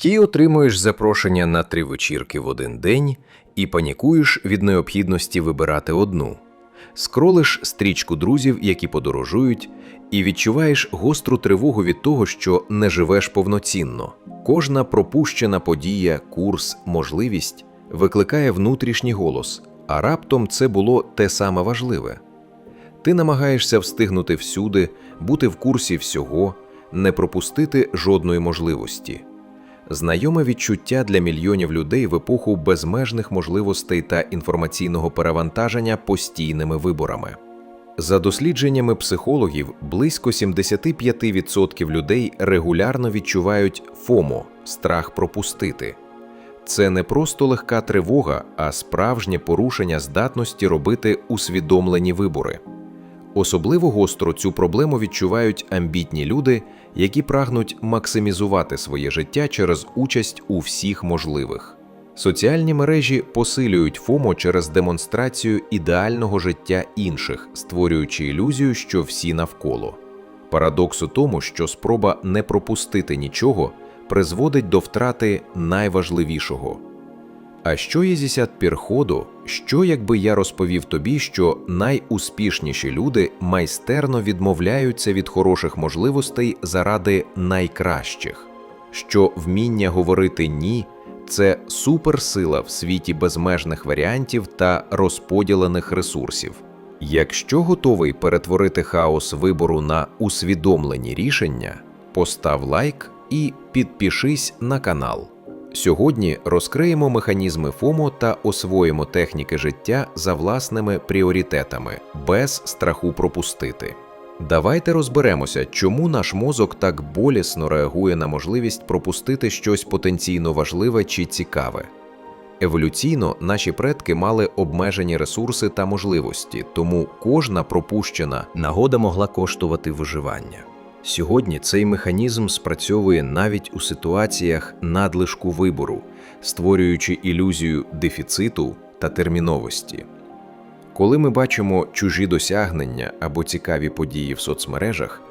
Ті отримуєш запрошення на три вечірки в один день і панікуєш від необхідності вибирати одну. Скролиш стрічку друзів, які подорожують, і відчуваєш гостру тривогу від того, що не живеш повноцінно. Кожна пропущена подія, курс, можливість викликає внутрішній голос, а раптом це було те саме важливе. Ти намагаєшся встигнути всюди, бути в курсі всього, не пропустити жодної можливості. Знайоме відчуття для мільйонів людей в епоху безмежних можливостей та інформаційного перевантаження постійними виборами. За дослідженнями психологів, близько 75% людей регулярно відчувають ФОМО страх пропустити. Це не просто легка тривога, а справжнє порушення здатності робити усвідомлені вибори. Особливо гостро цю проблему відчувають амбітні люди, які прагнуть максимізувати своє життя через участь у всіх можливих. Соціальні мережі посилюють ФОМО через демонстрацію ідеального життя інших, створюючи ілюзію, що всі навколо. Парадокс у тому, що спроба не пропустити нічого призводить до втрати найважливішого. А що є зісят пірходу? Що якби я розповів тобі, що найуспішніші люди майстерно відмовляються від хороших можливостей заради найкращих, що вміння говорити ні це суперсила в світі безмежних варіантів та розподілених ресурсів. Якщо готовий перетворити хаос вибору на усвідомлені рішення, постав лайк і підпишись на канал. Сьогодні розкриємо механізми ФОМО та освоїмо техніки життя за власними пріоритетами, без страху пропустити. Давайте розберемося, чому наш мозок так болісно реагує на можливість пропустити щось потенційно важливе чи цікаве. Еволюційно наші предки мали обмежені ресурси та можливості, тому кожна пропущена нагода могла коштувати виживання. Сьогодні цей механізм спрацьовує навіть у ситуаціях надлишку вибору, створюючи ілюзію дефіциту та терміновості. Коли ми бачимо чужі досягнення або цікаві події в соцмережах,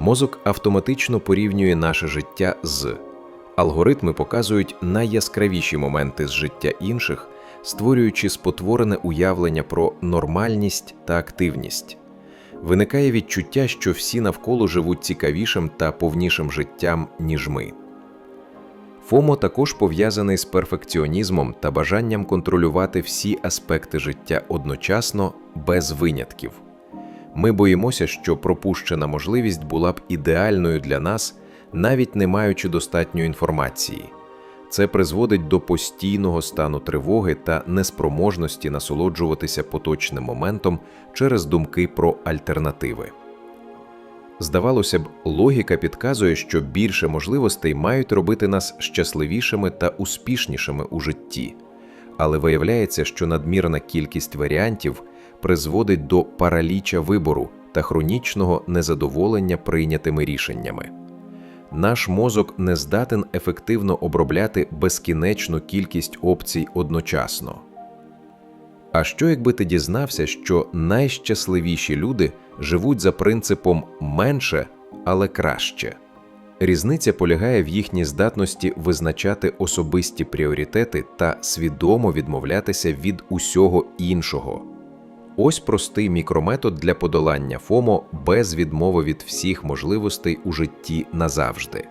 мозок автоматично порівнює наше життя з алгоритми показують найяскравіші моменти з життя інших, створюючи спотворене уявлення про нормальність та активність. Виникає відчуття, що всі навколо живуть цікавішим та повнішим життям, ніж ми. ФОМО також пов'язаний з перфекціонізмом та бажанням контролювати всі аспекти життя одночасно без винятків. Ми боїмося, що пропущена можливість була б ідеальною для нас, навіть не маючи достатньої інформації. Це призводить до постійного стану тривоги та неспроможності насолоджуватися поточним моментом через думки про альтернативи. Здавалося б, логіка підказує, що більше можливостей мають робити нас щасливішими та успішнішими у житті, але виявляється, що надмірна кількість варіантів призводить до параліча вибору та хронічного незадоволення прийнятими рішеннями. Наш мозок не здатен ефективно обробляти безкінечну кількість опцій одночасно. А що якби ти дізнався, що найщасливіші люди живуть за принципом менше, але краще? Різниця полягає в їхній здатності визначати особисті пріоритети та свідомо відмовлятися від усього іншого. Ось простий мікрометод для подолання ФОМО без відмови від всіх можливостей у житті назавжди.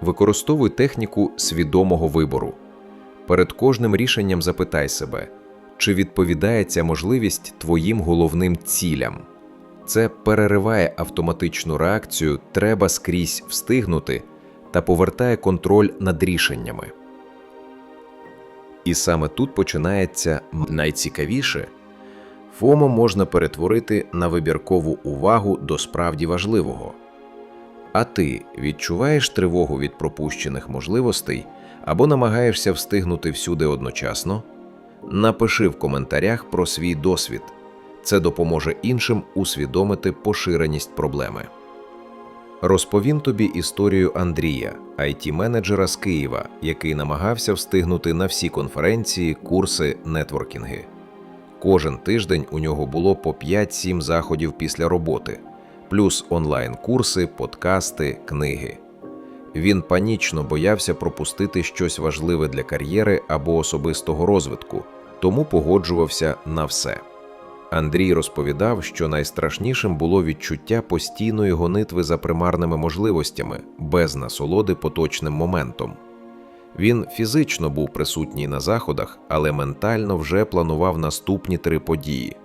Використовуй техніку свідомого вибору. Перед кожним рішенням запитай себе, чи відповідає ця можливість твоїм головним цілям. Це перериває автоматичну реакцію, треба скрізь встигнути та повертає контроль над рішеннями. І саме тут починається найцікавіше. ФОМО можна перетворити на вибіркову увагу до справді важливого. А ти відчуваєш тривогу від пропущених можливостей або намагаєшся встигнути всюди одночасно? Напиши в коментарях про свій досвід. Це допоможе іншим усвідомити поширеність проблеми. Розповім тобі історію Андрія, it менеджера з Києва, який намагався встигнути на всі конференції, курси, нетворкінги. Кожен тиждень у нього було по 5-7 заходів після роботи, плюс онлайн-курси, подкасти, книги. Він панічно боявся пропустити щось важливе для кар'єри або особистого розвитку, тому погоджувався на все. Андрій розповідав, що найстрашнішим було відчуття постійної гонитви за примарними можливостями, без насолоди поточним моментом. Він фізично був присутній на заходах, але ментально вже планував наступні три події.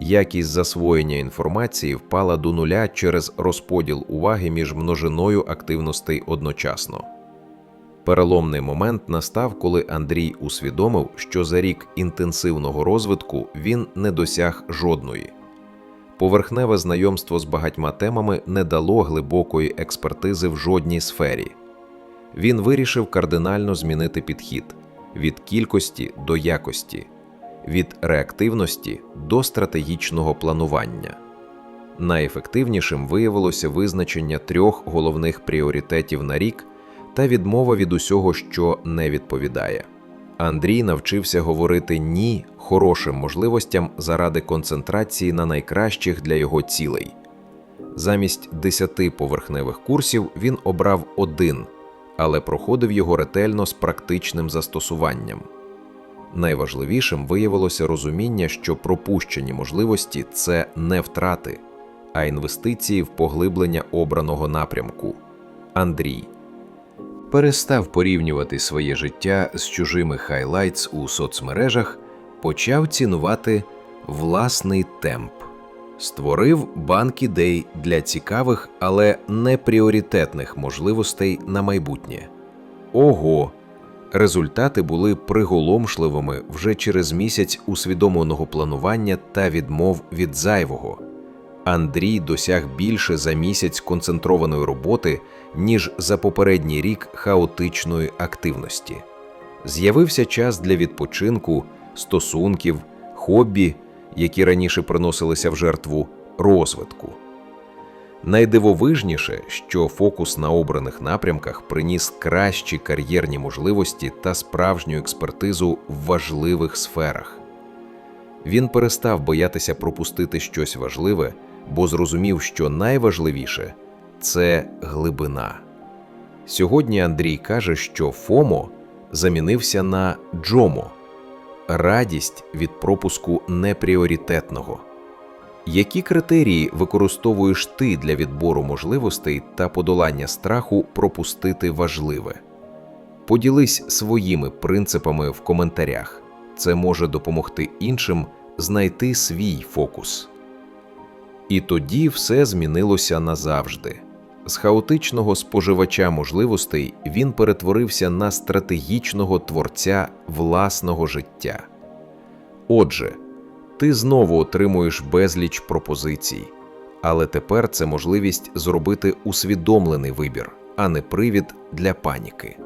Якість засвоєння інформації впала до нуля через розподіл уваги між множиною активностей одночасно. Переломний момент настав, коли Андрій усвідомив, що за рік інтенсивного розвитку він не досяг жодної. Поверхневе знайомство з багатьма темами не дало глибокої експертизи в жодній сфері. Він вирішив кардинально змінити підхід від кількості до якості, від реактивності до стратегічного планування. Найефективнішим виявилося визначення трьох головних пріоритетів на рік та відмова від усього, що не відповідає. Андрій навчився говорити ні хорошим можливостям заради концентрації на найкращих для його цілей. Замість десяти поверхневих курсів він обрав один, але проходив його ретельно з практичним застосуванням. Найважливішим виявилося розуміння, що пропущені можливості це не втрати, а інвестиції в поглиблення обраного напрямку. Андрій перестав порівнювати своє життя з чужими хайлайтс у соцмережах, почав цінувати власний темп, створив банк ідей для цікавих, але не пріоритетних можливостей на майбутнє. Ого! Результати були приголомшливими вже через місяць усвідомленого планування та відмов від зайвого. Андрій досяг більше за місяць концентрованої роботи, ніж за попередній рік хаотичної активності. З'явився час для відпочинку, стосунків, хобі, які раніше приносилися в жертву розвитку. Найдивовижніше, що фокус на обраних напрямках приніс кращі кар'єрні можливості та справжню експертизу в важливих сферах. Він перестав боятися пропустити щось важливе, бо зрозумів, що найважливіше це глибина. Сьогодні Андрій каже, що ФОМО замінився на Джомо радість від пропуску непріоритетного. Які критерії використовуєш ти для відбору можливостей та подолання страху пропустити важливе? Поділись своїми принципами в коментарях. Це може допомогти іншим знайти свій фокус. І тоді все змінилося назавжди. З хаотичного споживача можливостей він перетворився на стратегічного творця власного життя. Отже, ти знову отримуєш безліч пропозицій, але тепер це можливість зробити усвідомлений вибір, а не привід для паніки.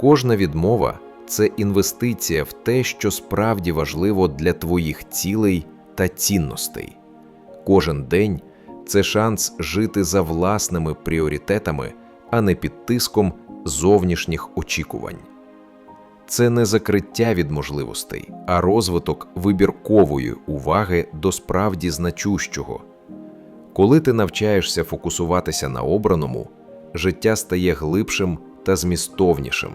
Кожна відмова це інвестиція в те, що справді важливо для твоїх цілей та цінностей. Кожен день це шанс жити за власними пріоритетами, а не під тиском зовнішніх очікувань. Це не закриття від можливостей, а розвиток вибіркової уваги до справді значущого. Коли ти навчаєшся фокусуватися на обраному, життя стає глибшим та змістовнішим.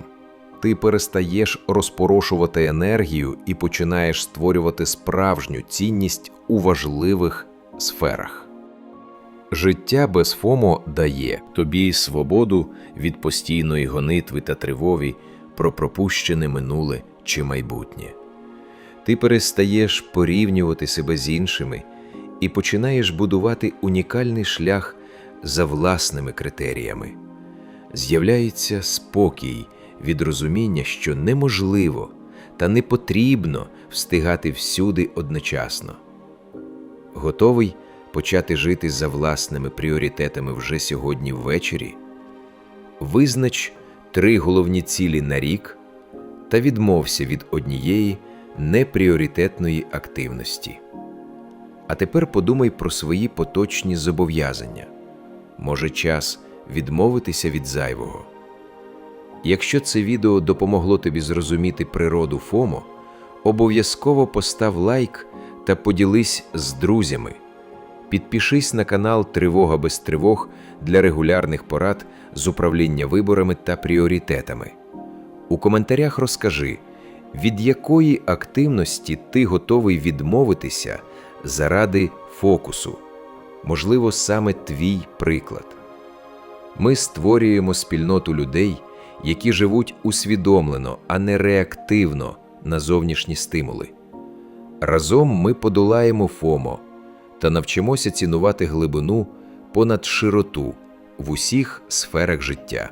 Ти перестаєш розпорошувати енергію і починаєш створювати справжню цінність у важливих сферах. Життя без ФОМО дає тобі свободу від постійної гонитви та тривоги про пропущене минуле чи майбутнє. Ти перестаєш порівнювати себе з іншими і починаєш будувати унікальний шлях за власними критеріями. З'являється спокій від розуміння, що неможливо та не потрібно встигати всюди одночасно. Готовий почати жити за власними пріоритетами вже сьогодні ввечері? Визнач три головні цілі на рік та відмовся від однієї непріоритетної активності. А тепер подумай про свої поточні зобов'язання. Може, час відмовитися від зайвого. Якщо це відео допомогло тобі зрозуміти природу ФОМО, обов'язково постав лайк та поділись з друзями. Підпишись на канал Тривога без тривог для регулярних порад з управління виборами та пріоритетами. У коментарях розкажи, від якої активності ти готовий відмовитися заради фокусу. Можливо, саме твій приклад. Ми створюємо спільноту людей, які живуть усвідомлено, а не реактивно на зовнішні стимули. Разом ми подолаємо ФОМО та навчимося цінувати глибину понад широту в усіх сферах життя.